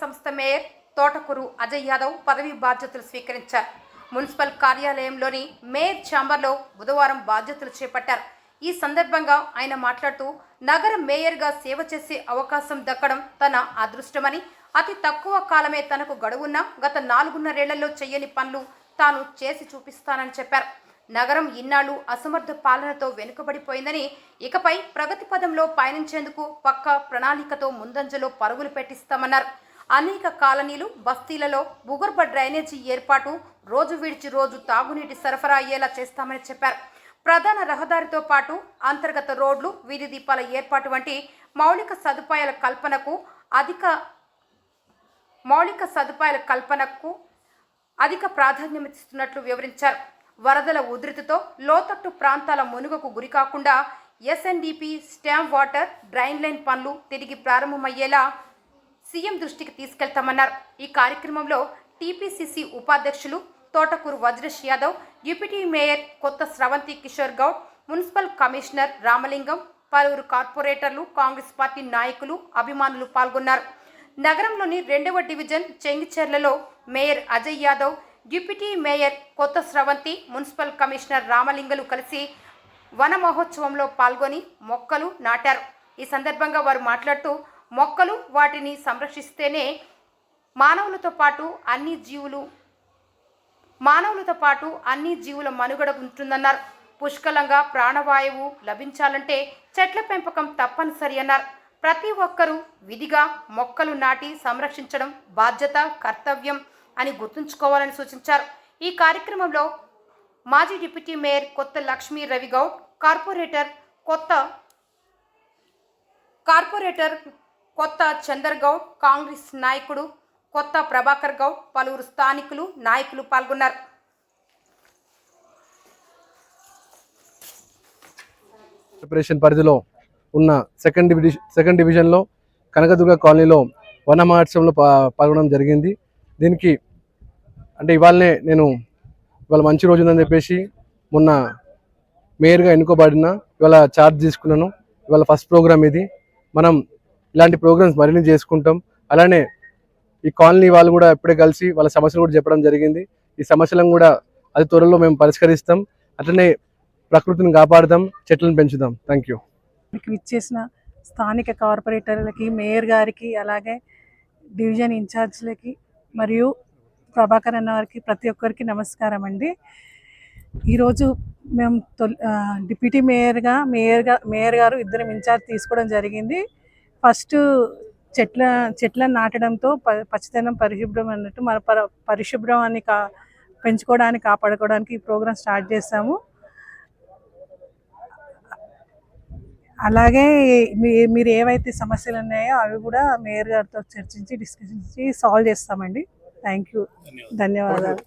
సంస్థ మేయర్ తోటకూరు అజయ్ యాదవ్ పదవి బాధ్యతలు స్వీకరించారు. మున్సిపల్ కార్యాలయంలోని మేయర్ ఛాంబర్లో బుధవారం బాధ్యతలు చేపట్టారు. ఈ సందర్భంగా ఆయన మాట్లాడుతూ నగర మేయర్గా సేవ చేసే అవకాశం దక్కడం తన అదృష్టమని అతి తక్కువ కాలమే తనకు గడువున్నా గత నాలుగున్నరేళ్ళలో చేయని పనులు తాను చేసి చూపిస్తానని చెప్పారు. నగరం ఇన్నాళ్ళు అసమర్థ పాలనతో వెనుకబడిపోయిందని ఇకపై ప్రగతి పదంలో పయనించేందుకు పక్క ప్రణాళికతో ముందంజలో పరుగులు పెట్టిస్తామన్నారు. అనేక కాలనీలు బస్తీలలో భూగర్భ డ్రైనేజీ ఏర్పాటు రోజు విడిచి రోజు తాగునీటి సరఫరా అయ్యేలా చేస్తామని చెప్పారు. ప్రధాన రహదారితో పాటు అంతర్గత రోడ్లు వీధి దీపాల ఏర్పాటు వంటి మౌలిక సదుపాయాల కల్పనకు అధిక మౌలిక సదుపాయాల కల్పనకు అధిక ప్రాధాన్యమిస్తున్నట్లు వివరించారు. వరదల ఉధృతితో లోతట్టు ప్రాంతాల మునుగకు గురికాకుండా SNDP storm water drain line పనులు తిరిగి ప్రారంభమయ్యేలా సీఎం దృష్టికి తీసుకెళ్తామన్నారు. ఈ కార్యక్రమంలో టీపీసీసీ ఉపాధ్యక్షులు Thotakuru Vajresh Yadav deputy mayor Kotha Sravanthi Kishore Goud municipal commissioner Ramalingam పలువురు కార్పొరేటర్లు కాంగ్రెస్ పార్టీ నాయకులు అభిమానులు పాల్గొన్నారు. నగరంలోని రెండవ division చెంగిచెర్లలో mayor Ajay Yadav deputy mayor Kotha Sravanthi municipal commissioner రామలింగలు కలిసి వన మహోత్సవంలో పాల్గొని మొక్కలు నాటారు. ఈ సందర్భంగా వారు మాట్లాడుతూ మొక్కలు వాటిని సంరక్షిస్తేనే మానవులతో పాటు అన్ని జీవులు మానవులతో పాటు అన్ని జీవుల మనుగడ ఉంటుందన్నారు. పుష్కలంగా ప్రాణవాయువు లభించాలంటే చెట్ల పెంపకం తప్పనిసరి అన్నారు. ప్రతి ఒక్కరూ విధిగా మొక్కలు నాటి సంరక్షించడం బాధ్యత కర్తవ్యం. అని గుర్తుంచుకోవాలని సూచించారు. ఈ కార్యక్రమంలో మాజీ deputy mayor Kotha Lakshmi Ravigoud corporator Kotha corporator Kotha Chander Goud Congress నాయకుడు కొత్త ప్రభాకర్ గౌడ్ పలువురు స్థానికులు నాయకులు పాల్గొన్నారు. కార్పొరేషన్ పరిధిలో ఉన్న సెకండ్ డివిజన్ సెకండ్ డివిజన్లో కనకదుర్గ కాలనీలో వన మహోత్సవంలో పాల్గొనడం జరిగింది. దీనికి అంటే ఇవాళనే నేను ఇవాళ మంచి రోజు ఉందని చెప్పేసి మొన్న మేయర్గా ఎన్నుకోబడిన ఇవాళ ఛార్జ్ తీసుకున్నాను. ఇవాళ ఫస్ట్ ప్రోగ్రామ్ ఇది. మనం ఇలాంటి ప్రోగ్రామ్స్ మరిన్ని చేసుకుంటాం. అలానే ఈ కాలనీ వాళ్ళు కూడా ఎప్పుడే కలిసి వాళ్ళ సమస్యలు కూడా చెప్పడం జరిగింది. ఈ సమస్యలను కూడా అది త్వరలో మేము పరిష్కరిస్తాం. అట్లనే ప్రకృతిని కాపాడుతాం చెట్లను పెంచుదాం థ్యాంక్ యూ ఇచ్చేసిన స్థానిక కార్పొరేటర్లకి మేయర్ గారికి అలాగే డివిజన్ ఇన్ఛార్జ్లకి మరియు ప్రభాకర్ అన్న వారికి ప్రతి ఒక్కరికి నమస్కారం అండి. ఈరోజు మేము తొలి డిప్యూటీ మేయర్గా మేయర్గా మేయర్ గారు ఇద్దరం ఇన్ఛార్జ్ తీసుకోవడం జరిగింది. ఫస్ట్ చెట్ల చెట్లను నాటడంతో ప పచ్చదనం పరిశుభ్రం అన్నట్టు మన పరిశుభ్రం అని కా పెంచుకోవడానికి కాపాడుకోవడానికి ఈ ప్రోగ్రాం స్టార్ట్ చేస్తాము అలాగే మీ మీరు ఏవైతే సమస్యలు ఉన్నాయో అవి కూడా మేయర్ గారితో చర్చించి డిస్కషన్ చేసి సాల్వ్ చేస్తామండి. థ్యాంక్ యూ ధన్యవాదాలు.